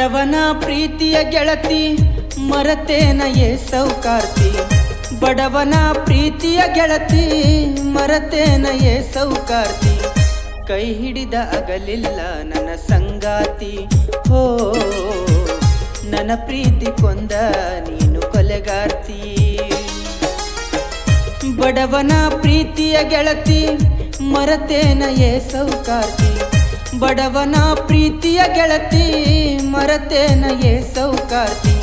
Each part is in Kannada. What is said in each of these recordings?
ಬಡವನ ಪ್ರೀತಿಯ ಗೆಳತಿ, ಮರತೇನ ಏ ಸೌಕಾರ್ತಿ? ಬಡವನ ಪ್ರೀತಿಯ ಗೆಳತಿ, ಮರತೇನ ಏ ಸೌಕಾರ್ತಿ? ಕೈ ಹಿಡಿದ ಅಗಲಿಲ್ಲ ನನ್ನ ಸಂಗಾತಿ, ಹೋ, ನನ್ನ ಪ್ರೀತಿ ಕೊಂದ ನೀನು ಕೊಲೆಗಾರ್ತಿ. ಬಡವನ ಪ್ರೀತಿಯ ಗೆಳತಿ, ಮರತೇನ ಏ ಸೌಕಾರ್ತಿ? ಬಡವನ ಪ್ರೀತಿಯ ಗೆಳತಿ ಮರತೇನೆಯೇ ಸೌಕಾತಿ?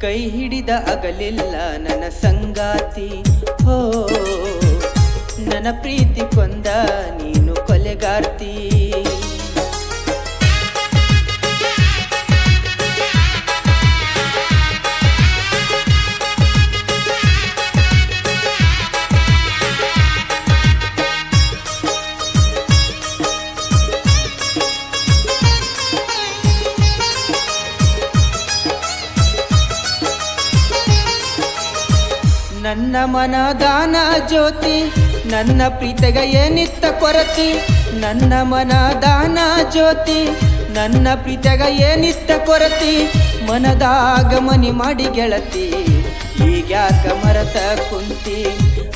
ಕೈ ಹಿಡಿದ ಅಗಲಿಲ್ಲ ನನ್ನ ಸಂಗಾತಿ. ಹೋ, ನನ್ನ ಪ್ರೀತಿ ಕೊಂದ ನೀನು ಕೊಲೆಗಾರ್ತಿ. ನನ್ನ ಮನದಾನ ಜ್ಯೋತಿ, ನನ್ನ ಪ್ರೀತಿಗೆ ಏನಿತ್ತ ಕೊರತಿ. ನನ್ನ ಮನದಾನ ಜ್ಯೋತಿ, ನನ್ನ ಪ್ರೀತಿಗೆ ಏನಿತ್ತ ಕೊರತಿ. ಮನದಾಗ ಮನಿ ಮಾಡಿ ಗೆಳತಿ ಈಗ್ಯಾಕ ಮರತ ಕುಂತಿ.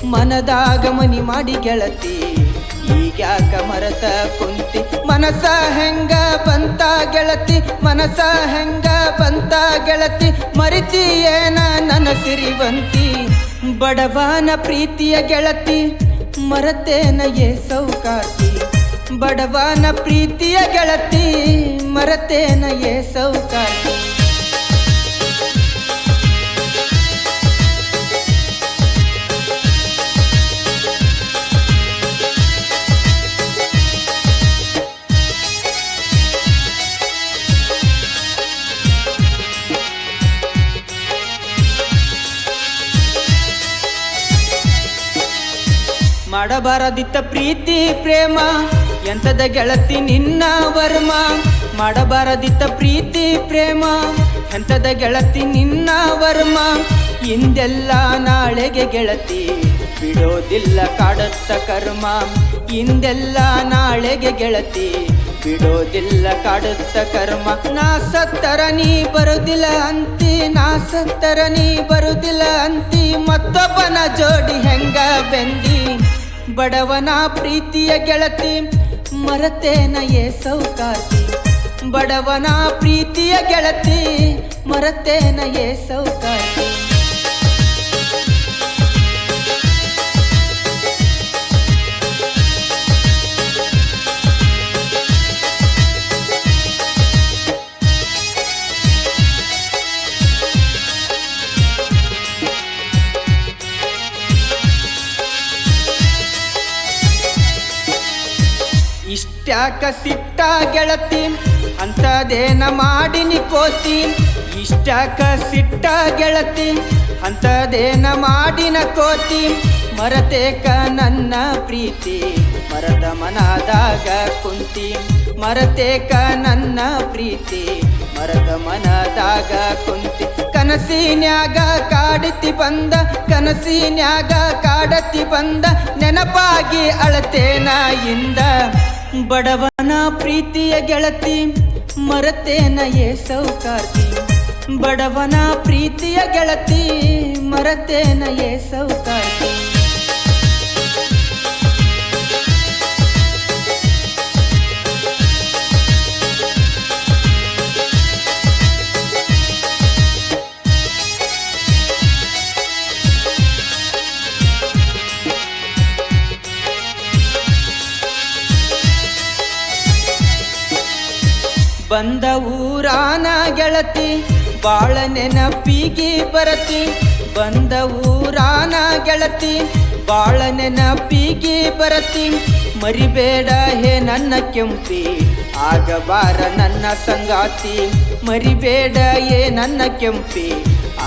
ಮನದಾಗ ಮನಿ ಮಾಡಿ ಗೆಳತಿ. ಈಗ್ಯಾಕ ಮರತ ಕುಂತಿ? ಮನಸ ಹೆಂಗ ಬಂತ ಗೆಳತಿ? ಮನಸ ಹೆಂಗ ಬಂತ ಗೆಳತಿ? ಮರಿತಿ ಏನ ನನ್ನ ಸಿರಿವಂತಿ? ಬಡವನ ಪ್ರೀತಿಯ ಗೆಳತಿ, ಮರತೇನ ಏ ಸೌಕಾತಿ? ಬಡವನ ಪ್ರೀತಿಯ ಗೆಳತಿ, ಮರತೇನ ಏ ಸೌಕಾರ್ತಿ ಮಾಡಬಾರದಿತ್ತ ಪ್ರೀತಿ, ಪ್ರೇಮ ಎಂತದ ಗೆಳತಿ ನಿನ್ನ ವರ್ಮ. ಮಾಡಬಾರದಿತ್ತ ಪ್ರೀತಿ, ಪ್ರೇಮ ಎಂತದ ಗೆಳತಿ ನಿನ್ನ ವರ್ಮ. ಇಂದೆಲ್ಲ ನಾಳೆಗೆ ಗೆಳತಿ, ಬಿಡೋದಿಲ್ಲ ಕಾಡುತ್ತ ಕರ್ಮ. ಇಂದೆಲ್ಲ ನಾಳೆಗೆ ಗೆಳತಿ, ಬಿಡೋದಿಲ್ಲ ಕಾಡುತ್ತ ಕರ್ಮ. ನಾ ಸತ್ತರ, ನೀ ಬರುದಿಲ್ಲ ಅಂತಿ, ನಾ ಸತ್ತರ, ನೀ ಬರುದಿಲ್ಲ ಅಂತಿ. ಮತ್ತೊಬ್ಬನ ಜೋಡಿ ಹೆಂಗ ಬೆಂದಿ? ಬಡವನ ಪ್ರೀತಿಯ ಗೆಳತಿ ಮರತೇನ ಏ ಸೌಕಾತಿ ಬಡವನ ಪ್ರೀತಿಯ ಗೆಳತಿ ಮರತೇನ ಏ ಇಷ್ಟ್ಯಾಕ ಸಿಟ್ಟ ಗೆಳತಿ? ಅಂತದೇನ ಮಾಡಿನಿ ಕೋತಿ ಇಷ್ಟ್ಯಾಕ ಸಿಟ್ಟ ಗೆಳತಿ? ಅಂತದೇನ ಮಾಡಿನ ಕೋತಿ? ಮರತೇಕ ನನ್ನ ಪ್ರೀತಿ. ಮರದ ಮನದಾಗ ಕುಂತಿ. ಮರತೇಕ ನನ್ನ ಪ್ರೀತಿ. ಮರದ ಮನದಾಗ ಕುಂತಿ. ಕನಸಿನ್ಯಾಗ ಕಾಡತಿ ಬಂದ, ಕನಸಿನ್ಯಾಗ ಕಾಡತಿ ಬಂದ, ನೆನಪಾಗಿ ಅಳತೇನ ಇಂದ? ಬಡವನ ಪ್ರೀತಿಯ ಗೆಳತಿ ಮರತೇನ ಏ ಸೌಕಾರ್ತಿ. ಬಡವನ ಪ್ರೀತಿಯ ಗೆಳತಿ ಮರತೇನ ಏ ಸೌಕಾರ್ತಿ. ಬಂದ ಊರಾನ ಗೆಳತಿ, ಬಾಳ ನೆನಪಿಗೆ ಬರತಿ. ಬಂದ ಊರಾನ ಗೆಳತಿ, ಬಾಳ ನೆನಪಿಗೆ ಬರತಿ. ಮರಿಬೇಡ ಹೇ ನನ್ನ ಕೆಂಪಿ ಆಗಬಾರ ನನ್ನ ಸಂಗಾತಿ. ಮರಿಬೇಡ ಏ ನನ್ನ ಕೆಂಪಿ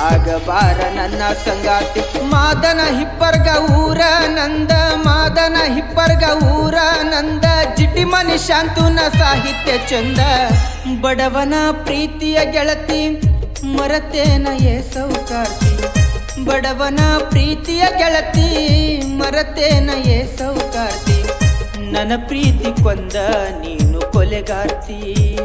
ಆಗಬಾರ ನನ್ನ ಸಂಗಾತಿ. ಮಾದನ ಹಿಪ್ಪರ್ಗ ಊರ ನಂದ, ಮಾದನ ಹಿಪ್ಪರ್ಗ ಊರ ನಂದ. ಜಿಟಿ ಮನಿ ಶಾಂತುನ ಸಾಹಿತ್ಯ ಚಂದ. ಬಡವನ ಪ್ರೀತಿಯ ಗೆಳತಿ, ಮರತೇನ ಸೌಕಾರ್ತಿ. ಬಡವನ ಪ್ರೀತಿಯ ಗೆಳತಿ, ಮರತೇನ ಸೌಕಾರ್ತಿ. ನನ್ನ ಪ್ರೀತಿ ಕೊಂದ ನೀನು ಕೊಲೆಗಾರ್ತಿ.